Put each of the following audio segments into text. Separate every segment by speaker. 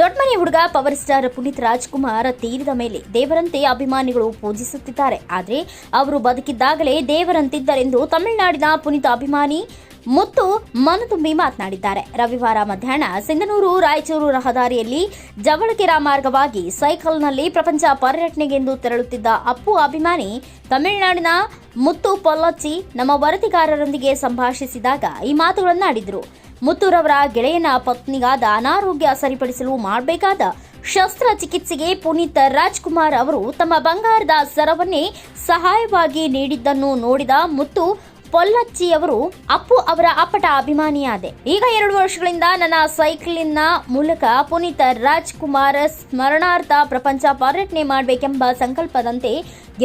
Speaker 1: ದೊಡ್ಡಮನೆ ಹುಡುಗ, power star Puneeth Rajkumar ತೀರಿದ ಮೇಲೆ ದೇವರಂತೆ ಅಭಿಮಾನಿಗಳು ಪೂಜಿಸುತ್ತಿದ್ದಾರೆ. ಆದರೆ ಅವರು ಬದುಕಿದ್ದಾಗಲೇ ದೇವರಂತಿದ್ದರೆಂದು ತಮಿಳುನಾಡಿನ ಪುನೀತ್ ಅಭಿಮಾನಿ ಮುತ್ತು ಮನತುಂಬಿ ಮಾತನಾಡಿದ್ದಾರೆ. ರವಿವಾರ ಮಧ್ಯಾಹ್ನ ಸಿಂಧನೂರು, ರಾಯಚೂರು ರಹದಾರಿಯಲ್ಲಿ ಜವಳಕೆರ ಮಾರ್ಗವಾಗಿ ಸೈಕಲ್ನಲ್ಲಿ ಪ್ರಪಂಚ ಪರ್ಯಟನೆಗೆಂದು ತೆರಳುತ್ತಿದ್ದ ಅಪ್ಪು ಅಭಿಮಾನಿ ತಮಿಳುನಾಡಿನ ಮುತ್ತು ಪೊಲ್ಲಚ್ಚಿ ನಮ್ಮ ವರದಿಗಾರರೊಂದಿಗೆ ಸಂಭಾಷಿಸಿದಾಗ ಈ ಮಾತುಗಳನ್ನು ಆಡಿದರು ಮುತ್ತುರವರ ಗೆಳೆಯನ ಪತ್ನಿಗಾದ ಅನಾರೋಗ್ಯ ಸರಿಪಡಿಸಲು ಮಾಡಬೇಕಾದ ಶಸ್ತ್ರಚಿಕಿತ್ಸೆಗೆ ಪುನೀತ್ ರಾಜ್ಕುಮಾರ್ ಅವರು ತಮ್ಮ ಬಂಗಾರದ ಸರವನ್ನೇ ಸಹಾಯವಾಗಿ ನೀಡಿದ್ದನ್ನು ನೋಡಿದ ಮುತ್ತು ಪೊಲ್ಲಚ್ಚಿಯವರು ಅಪ್ಪು ಅವರ ಅಪ್ಪಟ ಅಭಿಮಾನಿಯಾದೆ. ಈಗ ಎರಡು ವರ್ಷಗಳಿಂದ ನನ್ನ ಸೈಕಲಿನ ಮೂಲಕ ಪುನೀತ್ ರಾಜ್ಕುಮಾರ್ ಸ್ಮರಣಾರ್ಥ ಪ್ರಪಂಚ ಪರ್ಯಟನೆ ಮಾಡಬೇಕೆಂಬ ಸಂಕಲ್ಪದಂತೆ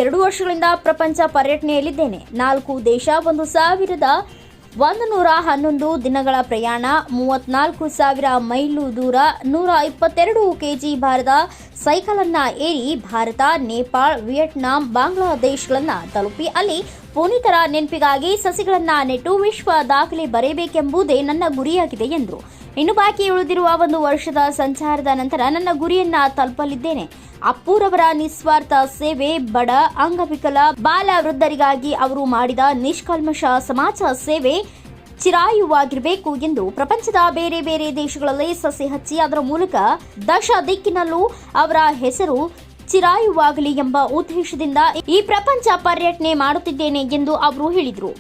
Speaker 1: ಎರಡು ವರ್ಷಗಳಿಂದ ಪ್ರಪಂಚ ಪರ್ಯಟನೆಯಲ್ಲಿದ್ದೇನೆ. ನಾಲ್ಕು ದೇಶ, ಒಂದು ಸಾವಿರದ ಒಂದು ನೂರ ಹನ್ನೊಂದು ದಿನಗಳ ಪ್ರಯಾಣ, ಮೂವತ್ನಾಲ್ಕು ಸಾವಿರ ಮೈಲು ದೂರ, ನೂರ ಇಪ್ಪತ್ತೆರಡು ಕೆಜಿ ಭಾರದ ಸೈಕಲನ್ನು ಏರಿ ಭಾರತ, ನೇಪಾಳ, ವಿಯೆಟ್ನಾಂ, ಬಾಂಗ್ಲಾದೇಶಗಳನ್ನ ತಲುಪಿ ಅಲ್ಲಿ ಪುನೀತರ ನೆನಪಿಗಾಗಿ ಸಸಿಗಳನ್ನ ನೆಟ್ಟು ವಿಶ್ವ ದಾಖಲೆ ಬರೆಯಬೇಕೆಂಬುದೇ ನನ್ನ ಗುರಿಯಾಗಿದೆ ಎಂದರು. ಇನ್ನು ಬಾಕಿ ಉಳಿದಿರುವ ಒಂದು ವರ್ಷದ ಸಂಚಾರದ ನಂತರ ನನ್ನ ಗುರಿಯನ್ನ ತಲುಪಲಿದ್ದೇನೆ. ಅಪ್ಪೂರವರ ನಿಸ್ವಾರ್ಥ ಸೇವೆ, ಬಡ, ಅಂಗವಿಕಲ, ಬಾಲ ವೃದ್ಧರಿಗಾಗಿ ಅವರು ಮಾಡಿದ ನಿಷ್ಕಲ್ಮಶ ಸಮಾಜ ಸೇವೆ ಚಿರಾಯುವಾಗಿರಬೇಕು ಎಂದು ಪ್ರಪಂಚದ ಬೇರೆ ಬೇರೆ ದೇಶಗಳಲ್ಲಿ ಸಸಿ ಹಚ್ಚಿ ಅದರ ಮೂಲಕ ದಶ ದಿಕ್ಕಿನಲ್ಲೂ ಅವರ ಹೆಸರು ಚಿರಾಯುವಾಗಲಿ ಎಂಬ ಉದ್ದೇಶದಿಂದ ಈ ಪ್ರಪಂಚ ಪರ್ಯಟನೆ ಮಾಡುತ್ತಿದ್ದೇನೆ ಎಂದು ಅವರು ಹೇಳಿದರು.